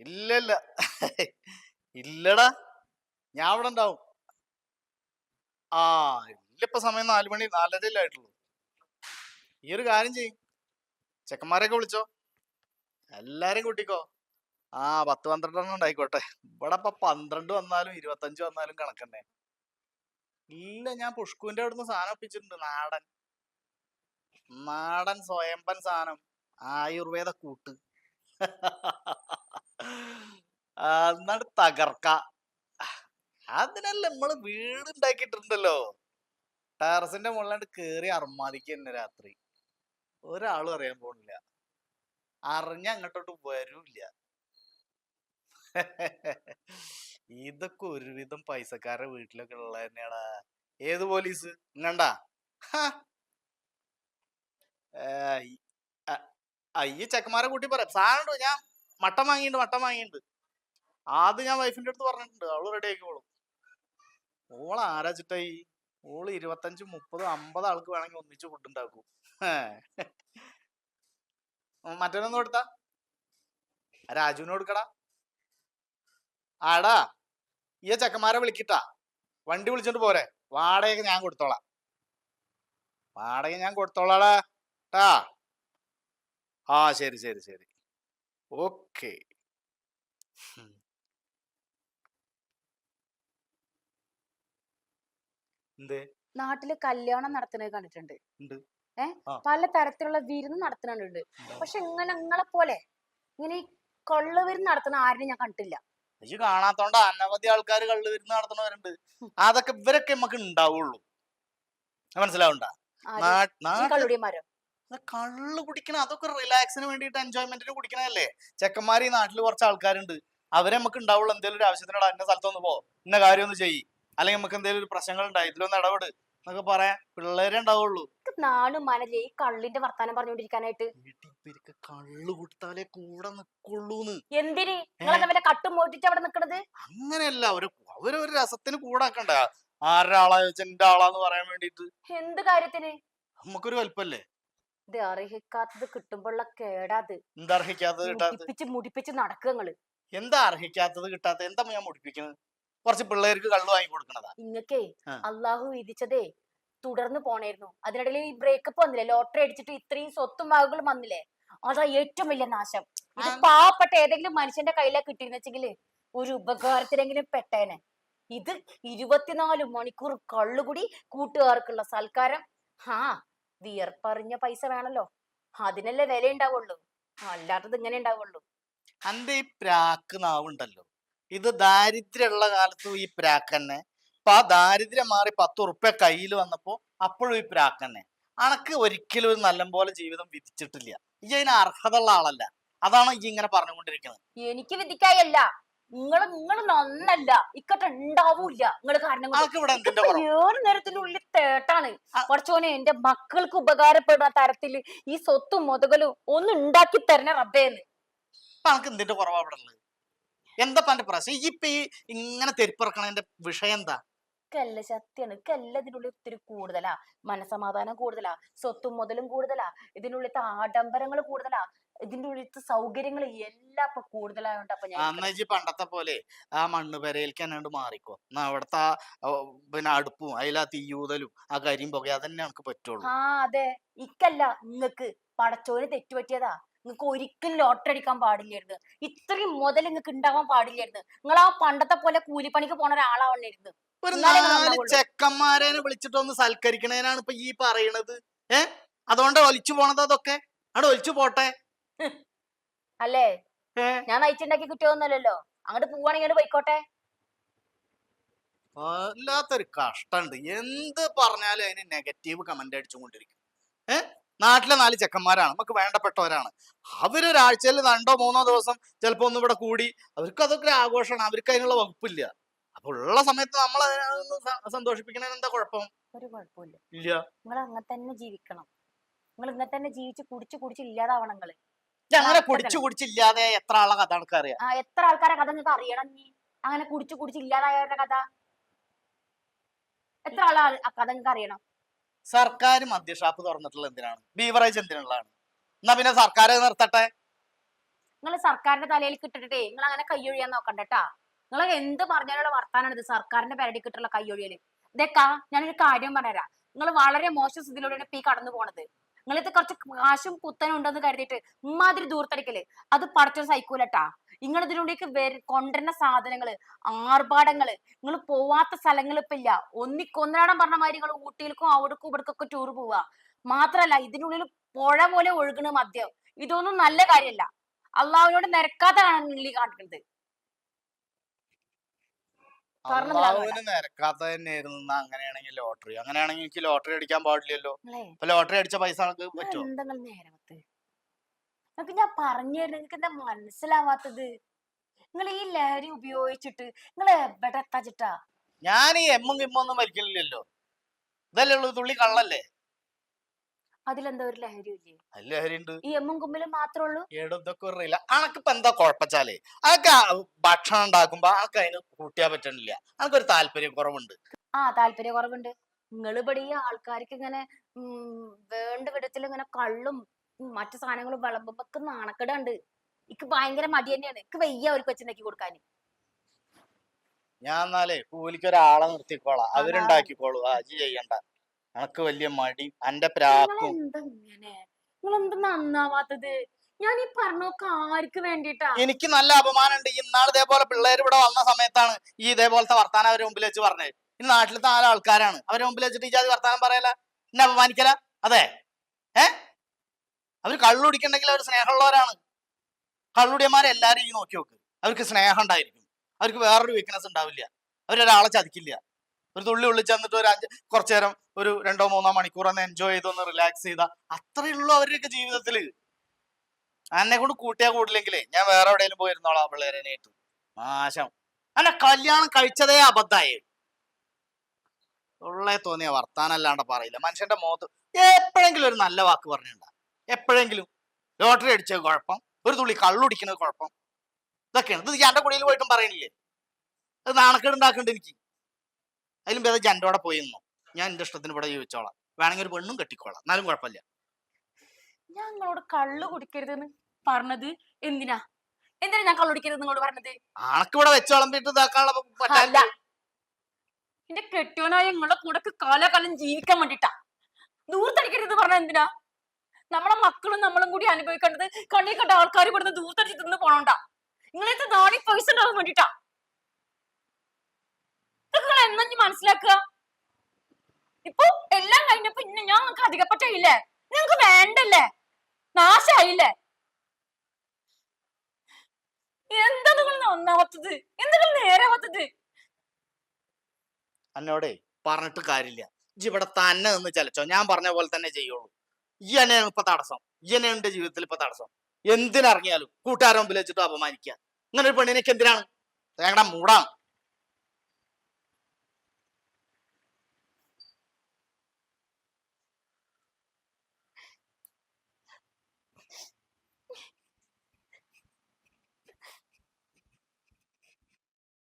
ഇല്ല ഇല്ല ഇല്ലടാ. ഞാൻ അവിടെ ഉണ്ടാവും. ആ ഇല്ലിപ്പോ സമയം നാല് മണി നാലരയല്ലേ ആയിട്ടുള്ളൂ. ഈ ഒരു കാര്യം ചെയ്യും. ചെക്കന്മാരെയൊക്കെ വിളിച്ചോ. എല്ലാരും കൂട്ടിക്കോ. ആ പത്ത് പന്ത്രണ്ടെണ്ണം ഉണ്ടായിക്കോട്ടെ. ഇവിടെ ഇപ്പൊ പന്ത്രണ്ട് വന്നാലും ഇരുപത്തഞ്ച് വന്നാലും കണക്കന്നെ. ഇല്ല ഞാൻ പുഷ്കുവിന്റെ അവിടുന്ന് സാധനം ഒപ്പിച്ചിട്ടുണ്ട്. നാടൻ. നാടൻ സ്വയംപൻ സാധനം. ആയുർവേദ കൂട്ട്. എന്നാണ് തകർക്ക. അതിനല്ല നമ്മൾ വീട് ഉണ്ടാക്കിയിട്ടുണ്ടല്ലോ ടെറസിന്റെ മുകളിലാണ്ട് കേറി അർമാദിക്ക തന്നെ രാത്രി. ഒരാളും അറിയാൻ പോണില്ല. അറിഞ്ഞ അങ്ങോട്ടോട്ട് വരൂല്ല. ഇതൊക്കെ ഒരുവിധം പൈസക്കാരുടെ വീട്ടിലൊക്കെ ഉള്ള തന്നെയാടാ. ഏത് പോലീസ്? ഇങ്ങണ്ടാ? അയ്യ ചെക്കന്മാരെ കൂട്ടി പറയാം സാധനം ഞാൻ മട്ടൻ വാങ്ങിയിട്ടുണ്ട് മട്ടം വാങ്ങിയിട്ടുണ്ട്. ആദ്യം ഞാൻ വൈഫിന്റെ അടുത്ത് പറഞ്ഞിട്ടുണ്ട് അവൾ റെഡി ആക്കിക്കോളും. ഓൾ ആരാ ചിട്ടായി ഓൾ ഇരുപത്തഞ്ച് മുപ്പത് അമ്പത് ആൾക്ക് വേണമെങ്കിൽ ഒന്നിച്ച് ഫുഡ് ഉണ്ടാക്കും. മറ്റൊന്നും കൊടുത്താ? രാജുവിന് കൊടുക്കടാ. ആടാ ഈ ചെക്കന്മാരെ വിളിക്കിട്ടാ. വണ്ടി വിളിച്ചോണ്ട് പോരെ. വാടകയൊക്കെ ഞാൻ കൊടുത്തോളാം. വാടക ഞാൻ കൊടുത്തോളാടാ. ആ ശരി ശരി ശരി. ഓക്കെ എന്തേ? നാട്ടിൽ കല്യാണം നടത്തുന്നത് കണ്ടിട്ടുണ്ട്. ഏ. പല തരത്തിലുള്ള വിരുന്ന് നടത്തുന്നുണ്ട്. പക്ഷെ ഇങ്ങനെ നിങ്ങളെ പോലെ ഇങ്ങനെ ഈ കൊള്ളുവിരുന്ന് നടത്തുന്ന ആരും ഞാൻ കണ്ടിട്ടില്ല. ഈ കാണാത്തോണ്ട് അനവധി ആൾക്കാർ കള്ളുവിരുന്ന് നടത്തണവരുണ്ട് നടത്തുന്നവരുണ്ട്. അതൊക്കെ ഇവരൊക്കെ നമുക്ക് ഉണ്ടാവുള്ളൂ മനസ്സിലാവണ്ട? കള്ള് കുടിക്കണ അതൊക്കെ റിലാക്സിന് വേണ്ടിയിട്ട് എൻജോയ്മെന്റിന് കുടിക്കണല്ലേ ചെക്കന്മാർ ഈ നാട്ടിൽ കുറച്ച് ആൾക്കാരുണ്ട്. അവരെ നമുക്ക് ഉണ്ടാവുള്ളൂ എന്തെങ്കിലും ഒരു ആവശ്യത്തിനോട് അന്ന സ്ഥലത്തൊന്ന് പോ. ഇന്ന കാര്യം ഒന്ന് ചെയ്യ്. അല്ലെങ്കിൽ നമുക്ക് എന്തെങ്കിലും ഒരു പ്രശ്നങ്ങൾ ഉണ്ടായി ഇതിലൊന്ന് ഇടപെട് എന്നൊക്കെ പറയാൻ പിള്ളേരെ ഉണ്ടാവുള്ളൂ നാടും മനല്ലേ? ഈ കള്ളിന്റെ വർത്താനം പറഞ്ഞുകൊണ്ടിരിക്കാനായിട്ട് ഇവർക്ക് കള്ള് കൊടുത്താലേ കൂടെ നിക്കുള്ളൂന്ന്. എന്തിന്? വല്ല കട്ടും മോട്ടിട്ട് അവിടെ നിക്കണത്? അങ്ങനെയല്ല അവർ അവരൊരു രസത്തിന് കൂടാക്കണ്ട? ആരുടെ ആളാ എന്റെ ആളാന്ന് പറയാൻ വേണ്ടിട്ട് എന്ത് കാര്യത്തിന്? നമുക്കൊരു വലുപ്പല്ലേ? ഇത് അർഹിക്കാത്തത് കിട്ടുമ്പോഴുള്ള കേടാത് എന്താ അർഹിക്കാത്തത് കിട്ടാത്തത്? മുടിപ്പിച്ച് മുടിപ്പിച്ച് നടക്കങ്ങൾ എന്താ അർഹിക്കാത്തത് കിട്ടാത്ത എന്താ ഞാൻ മുടിപ്പിക്കുന്നത്? കുറച്ച് പിള്ളേർക്ക് കള്ളു വാങ്ങി കൊടുക്കണതാ ഇങ്ങക്കേ. അള്ളാഹു വിധിച്ചതേ തുടർന്ന് പോണായിരുന്നു. അതിനിടയിൽ ഈ ബ്രേക്കപ്പ് വന്നില്ലേ? ലോട്ടറി അടിച്ചിട്ട് ഇത്രയും സ്വത്തും വകകളും വന്നില്ലേ? അതാ ഏറ്റവും വലിയ നാശം. ഇത് ആ. പാവപ്പെട്ട ഏതെങ്കിലും മനുഷ്യന്റെ കയ്യിലാ കിട്ടിയെന്ന് വെച്ചെങ്കിൽ ഒരു ഉപകാരത്തിനെങ്കിലും പെട്ടേനെ. ഇത് ഇരുപത്തിനാല് മണിക്കൂർ കള്ളുകുടി കൂട്ടുകാർക്കുള്ള സൽക്കാരം. ഹാ വിയർപ്പറിഞ്ഞ പൈസ വേണല്ലോ. അതിനല്ലേ വില ഉണ്ടാവുള്ളൂ അല്ലാത്തത് ഇങ്ങനെ ഉണ്ടാവുള്ളൂ. അന്റെ ഈ പ്രാക്ക് നാവുണ്ടല്ലോ. ഇത് ദാരിദ്ര്യമുള്ള കാലത്ത് ഈ പ്രാക്ക് തന്നെ ഇപ്പൊ ആ ദാരിദ്ര്യം മാറി പത്ത് ഉറുപ്പ്യ കയ്യിൽ വന്നപ്പോ അപ്പോഴും ഈ പ്രാക്ക് തന്നെ അനക്ക് ഒരിക്കലും ഒരു നല്ലപോലെ ജീവിതം വിധിച്ചിട്ടില്ല. ഈ അതിന് അർഹതയുള്ള ആളല്ല. അതാണ് ഈ ഇങ്ങനെ പറഞ്ഞുകൊണ്ടിരിക്കുന്നത്. എനിക്ക് വിധിക്കായല്ല. നിങ്ങൾ നിങ്ങൾ നന്നല്ല. ഇക്കട്ട് ഉണ്ടാവൂല്ല നിങ്ങൾ കാരണം ഏറെ നേരത്തിന്റെ ഉള്ളിൽ തേട്ടാണ്. കുറച്ചോനെ എന്റെ മക്കൾക്ക് ഉപകാരപ്പെടുന്ന തരത്തിൽ ഈ സ്വത്തും മുതകലും ഒന്ന് ഉണ്ടാക്കി തരണ റബ്ബേന്ന്. എന്തിന്റെ കുറവാ ഇവിടെ ഉള്ളത്? എന്താ എന്റെ പ്രശ്നം? ഈ ഇപ്പൊ ഈ ഇങ്ങനെ തെരുപ്പിറക്കണതിന്റെ വിഷയം എന്താ? കല്ല ശക്തിയാണ് കല്ല ഇതിനുള്ളിൽ ഒത്തിരി കൂടുതലാ. മനസമാധാനം കൂടുതലാ. സ്വത്തും മുതലും കൂടുതലാ. ഇതിനുള്ളിലത്തെ ആഡംബരങ്ങൾ കൂടുതലാ. ഇതിന്റെ ഉള്ളിലത്തെ സൗകര്യങ്ങൾ എല്ലാം ഇപ്പൊ കൂടുതലായോണ്ട് അപ്പൊ ഞാൻ അന്നേജി പണ്ടത്തെ പോലെ ആ മണ്ണ് പെരയിലേക്ക് തന്നെ മാറിക്കോ. എന്നാ അവിടത്തെ ആ ഓ, പിന്നെ അടുപ്പും അതിലാ തീയൂതലും ആ കരിയും പുക അതന്നെ നമുക്ക് പറ്റുള്ളൂ. ആ അതെ. ഇക്കല്ല നിങ്ങക്ക് പടച്ചോന് തെറ്റുപറ്റിയതാ. നിങ്ങക്ക് ഒരിക്കലും ലോട്ടറി അടിക്കാൻ പാടില്ലായിരുന്നു. ഇത്രയും മുതൽ നിങ്ങക്ക് ഉണ്ടാവാൻ പാടില്ലായിരുന്നു. നിങ്ങൾ ആ പണ്ടത്തെ പോലെ കൂലിപ്പണിക്ക് പോണ ഒരാളാവണ്ടായിരുന്നു ഒരു എന്നാലേ നാല് നന്നാവുള്ളൂ. ചെക്കന്മാരെ വിളിച്ചിട്ടൊന്ന് സൽക്കരിക്കണേനാണ് ഇപ്പൊ ഈ പറയണത്. ഏ? അതുകൊണ്ട് ഒലിച്ചു പോണത് അതൊക്കെ? അവിടെ ഒലിച്ചു പോട്ടെ? അല്ലേ? ഞാൻ നയിച്ചുണ്ടാക്കി കിട്ടിയൊന്നുമല്ലല്ലോ അങ്ങോട്ട് പോവാണെങ്കിൽ പോയിക്കോട്ടെ. വല്ലാത്തൊരു കഷ്ടണ്ട്. എന്ത് പറഞ്ഞാലും അതിന് നെഗറ്റീവ് കമന്റ് അടിച്ചുകൊണ്ടിരിക്കും. ഏഹ് നാട്ടിലെ നാല് ചെക്കന്മാരാണ്. നമുക്ക് വേണ്ടപ്പെട്ടവരാണ്. അവരൊരാഴ്ചയിൽ രണ്ടോ മൂന്നോ ദിവസം ചിലപ്പോ ഒന്നും ഇവിടെ കൂടി. അവർക്ക് അതൊക്കെ ഒരു ആഘോഷമാണ്. അവർക്ക് അതിനുള്ള വകുപ്പില്ല. അപ്പൊ ഉള്ള സമയത്ത് നമ്മൾ അതിനൊന്ന് സന്തോഷിപ്പിക്കണതിന് എന്താ കുഴപ്പം? ഒരു കുഴപ്പമില്ല ഇല്ല. നിങ്ങൾ അങ്ങനെ തന്നെ ജീവിക്കണം. നിങ്ങൾ ഇങ്ങനെ തന്നെ ജീവിച്ച് കുടിച്ച് കുടിച്ച് ഇല്ലാതാവണം നിങ്ങൾ. ഇത് അങ്ങനെ കുടിച്ചു കുടിച്ചില്ലാതെ എത്ര ആളെ കഥ ആൾക്കാർ ആ എത്ര ആൾക്കാരെ കഥ നിങ്ങൾക്ക് അറിയണം നീ അങ്ങനെ കുടിച്ച് കുടിച്ച് ഇല്ലാതായവരുടെ കഥ? എത്ര ആളാ ആ കഥ നിങ്ങൾക്ക് അറിയണം? സർക്കാർ മദ്യഷാപ്പ് തുറന്നിട്ടുള്ള എന്തിനാണ്? ബീവറേജ് എന്തിനുള്ളതാണ്? എന്നാ പിന്നെ സർക്കാർ നിർത്തട്ടെ. നിങ്ങൾ സർക്കാരിന്റെ തലയിൽ കിട്ടിട്ടേ നിങ്ങൾ അങ്ങനെ കയ്യൊഴിയാൻ നോക്കണ്ടട്ടാ നിങ്ങൾ എന്ത് പറഞ്ഞാലുള്ള വർത്താനാണ് ഇത് സർക്കാരിന്റെ പേരടി കിട്ടുള്ള കയ്യൊഴിയൽ ഇതേക്കാ ഞാനൊരു കാര്യം പറഞ്ഞുതരാം. നിങ്ങൾ വളരെ മോശം സ്ഥിതിയിലൂടെയാണ് ഇപ്പൊ ഈ കടന്നു പോണത്. നിങ്ങളിത് കുറച്ച് കാശും കുത്തനും ഉണ്ടെന്ന് കരുതിയിട്ട് ഇമ്മാതിരി ദൂർത്തടിക്കൽ. അത് പടച്ചൊരു സൈക്കൂലട്ടാ നിങ്ങൾ ഇതിനുള്ളിലേക്ക് വര കൊണ്ടുവരുന്ന സാധനങ്ങൾ ആർഭാടങ്ങൾ നിങ്ങൾ പോവാത്ത സ്ഥലങ്ങൾ ഇപ്പൊ ഇല്ല. ഒന്നിക്കൊന്നരാടം പറഞ്ഞ മാതിരി നിങ്ങൾ ഊട്ടിയിലേക്കും അവിടേക്കും ഇവിടേക്കൊക്കെ ടൂർ പോവാ. മാത്രല്ല ഇതിനുള്ളിൽ പുഴ പോലെ ഒഴുകണ മദ്യം. ഇതൊന്നും നല്ല കാര്യമല്ല അള്ളാഹുവിനോട് നിരക്കാത്തതാണ് നിങ്ങൾ ഈ കാണിക്കുന്നത് അള്ളാഹുവിന് നിരക്കാത്ത തന്നെയായിരുന്നു അങ്ങനെയാണെങ്കിൽ ലോട്ടറി. അങ്ങനെയാണെങ്കിൽ എനിക്ക് ലോട്ടറി അടിക്കാൻ പാടില്ലല്ലോ. അപ്പൊ ലോട്ടറി അടിച്ച പൈസ പറ്റുമോ എന്താ നിങ്ങൾ നേരമത്ത് നിങ്ങക്ക് ഞാൻ പറഞ്ഞു തരുന്നത് നിങ്ങൾക്ക് എന്താ മനസ്സിലാവാത്തത്? നിങ്ങൾ ഈ ലഹരി ഉപയോഗിച്ചിട്ട് നിങ്ങൾ എവിടെ എത്താച്ചിട്ടാ ഞാൻ ഈ എമ്മും കിമ്മും ഒന്നും വലിക്കണില്ലല്ലോ ഇതല്ലേ ഉള്ളൂ തുള്ളി കള്ളല്ലേ? അതിലെന്താ ഒരു ലഹരി ഇല്ലേ അതിൽ ലഹരി ഈ എമ്മും കുമ്പിലും മാത്രമേ ഉള്ളൂ ഏടും ഇതൊക്കെ അറിയില്ല. അനക്കിപ്പോ എന്താ കുഴപ്പച്ചാലേ അതൊക്കെ ഭക്ഷണം ഉണ്ടാക്കുമ്പോ അനക്ക് അതിന് കൂട്ടിയാ പറ്റണില്ല. അനക്കൊരു താല്പര്യം കുറവുണ്ട്. ആ താല്പര്യ കുറവുണ്ട്. നിങ്ങൾ ഇവിടെ ഈ ആൾക്കാർക്ക് ഇങ്ങനെ ഉം, വേണ്ട വിധത്തിൽ ഇങ്ങനെ കള്ളും ഉം, മറ്റു സാധനങ്ങളും വിളമ്പുമ്പോ നാണക്കെടുണ്ട്. ഇക്ക് ഭയങ്കര മടി തന്നെയാണ്. എനിക്ക് വയ്യ അവർക്ക് വെച്ചുണ്ടാക്കി കൊടുക്കാൻ ഞാൻ എന്നാലേ കൂലിക്ക് ഒരാളെ നിർത്തിക്കോളാം. അവരുണ്ടാക്കിക്കോളൂ. ആ അജി ചെയ്യണ്ട. അനക്ക് വലിയ മടി. അന്റെ പ്രാക്കും. നന്നാവാത്തത്? ഞാൻ ഈ പറഞ്ഞൊക്കെ ആർക്ക് വേണ്ടിട്ടാ എനിക്ക് നല്ല അപമാനമുണ്ട് ഈ ഇന്നാൾ ഇതേപോലെ പിള്ളേർ ഇവിടെ വന്ന സമയത്താണ് ഈ ഇതേപോലത്തെ വർത്താനം അവരെ മുമ്പിൽ വെച്ച് പറഞ്ഞത് ഈ നാട്ടിലത്തെ നാല് ആൾക്കാരാണ്. അവരെ മുമ്പിൽ വെച്ചിട്ട് ഈ ജാതി വർത്താനം പറയല? എന്നെ അപമാനിക്കല? അതെ. ഏ? അവർ കള്ളുടിക്കണ്ടെങ്കിൽ അവർ സ്നേഹമുള്ളവരാണ്. കള്ളുടിയന്മാരെ എല്ലാരും ഈ നോക്കി നോക്ക്. അവർക്ക് സ്നേഹം ഉണ്ടായിരിക്കും. അവർക്ക് വേറൊരു വീക്ക്നെസ് ഉണ്ടാവില്ല. അവരൊരാളെ ചതിക്കില്ല. ഒരു തുള്ളി ഉള്ളിൽ ചെന്നിട്ട് ഒരു അഞ്ച് കുറച്ചു നേരം ഒരു രണ്ടോ മൂന്നോ മണിക്കൂർ ഒന്ന് എൻജോയ് ചെയ്ത് ഒന്ന് റിലാക്സ് ചെയ്ത. അത്രയുള്ളൂ അവരുടെയൊക്കെ ജീവിതത്തിൽ എന്നെ കൊണ്ട് കൂട്ടിയാ കൂടില്ലെങ്കിലേ ഞാൻ വേറെ എവിടെയെങ്കിലും പോയിരുന്നോളാം പിള്ളേരനായിട്ട് മാശം അല്ല കല്യാണം കഴിച്ചതേ അബദ്ധായി. ഉള്ളേ തോന്നിയ വർത്താനല്ലാണ്ട് പറയില്ല. മനുഷ്യന്റെ മുഖത്ത് എപ്പോഴെങ്കിലും ഒരു നല്ല വാക്ക് പറഞ്ഞിട്ടുണ്ടാ. എപ്പോഴെങ്കിലും. ലോട്ടറി അടിച്ചത് കുഴപ്പം. ഒരു തുള്ളി കള്ളുടിക്കുന്നത് കുഴപ്പം. ഇതൊക്കെയാണ്. ഇത് എന്റെ കുടിയിൽ പോയിട്ടും പറയണില്ലേ? അത് നാണക്കേട് ഉണ്ടാക്കണ്ടെനിക്ക് എനിക്ക്. അതിലും ഭേദം ജന്റെ പോയി നിന്നോ. ഞാൻ എന്റെ ഇഷ്ടത്തിന് ഇവിടെ ജീവിച്ചോളാം. വേണമെങ്കിൽ ഒരു പെണ്ണും കെട്ടിക്കോളാം. എന്നാലും കുഴപ്പമില്ല. ഞാൻ നിങ്ങളോട് കള്ളു കുടിക്കരുതെന്ന് പറഞ്ഞത് എന്തിനാ? എന്തിനാ ഞാൻ കള്ളു കുടിക്കരുത് നിങ്ങളോട് പറഞ്ഞത്? ആണക്ക് ഇവിടെ വെച്ച് വിളമ്പിട്ട് ഇതാക്കാനുള്ള പറ്റാല്ല എന്റെ കെട്ടിയോനായ നിങ്ങളുടെ കൂടെ കാലാകാലം ജീവിക്കാൻ വേണ്ടിട്ടാ. ദൂർത്തടിക്കരുത് പറഞ്ഞ എന്തിനാ? നമ്മളെ മക്കളും നമ്മളും കൂടി അനുഭവിക്കേണ്ടത് കണ്ണി കണ്ട ആൾക്കാർ ഇവിടുന്ന് ദൂർത്തടിച്ച് തിന്ന് പോണോണ്ടാ. നിങ്ങളെ നാളെ പൈസ ഉണ്ടാകാൻ വേണ്ടിട്ടാ. എന്നാ മനസ്സിലാക്കുക? ഇപ്പൊ എല്ലാം കഴിഞ്ഞപ്പോ ഇന്ന് ഞാൻ നിങ്ങൾക്ക് അധികപ്പെട്ടില്ലേ നിങ്ങൾക്ക് വേണ്ടല്ലേ? നാശായില്ലേ? എന്താ നിങ്ങൾ ഒന്നാമത്തത് എന്താ നിങ്ങൾ നേരാവാത്തത്? എന്നോടേ പറഞ്ഞിട്ട് കാര്യമില്ല. ഇജ്ജ് ഇവിടെ തന്നെ നിന്ന് ചലച്ചോ. ഞാൻ പറഞ്ഞ പോലെ തന്നെ ചെയ്യുള്ളൂ. ഈ എന്നെ ഇപ്പൊ തടസ്സം. ഈ എന്നെ എന്റെ ജീവിതത്തിൽ ഇപ്പൊ തടസ്സം. എന്തിനിറങ്ങിയാലും കൂട്ടുകാരെ മുമ്പിൽ വെച്ചിട്ട് അപമാനിക്കുക. ഇങ്ങനെ ഒരു പെണ്ണിനൊക്കെ എന്തിനാണ്? ഞങ്ങളുടെ മൂടാണ്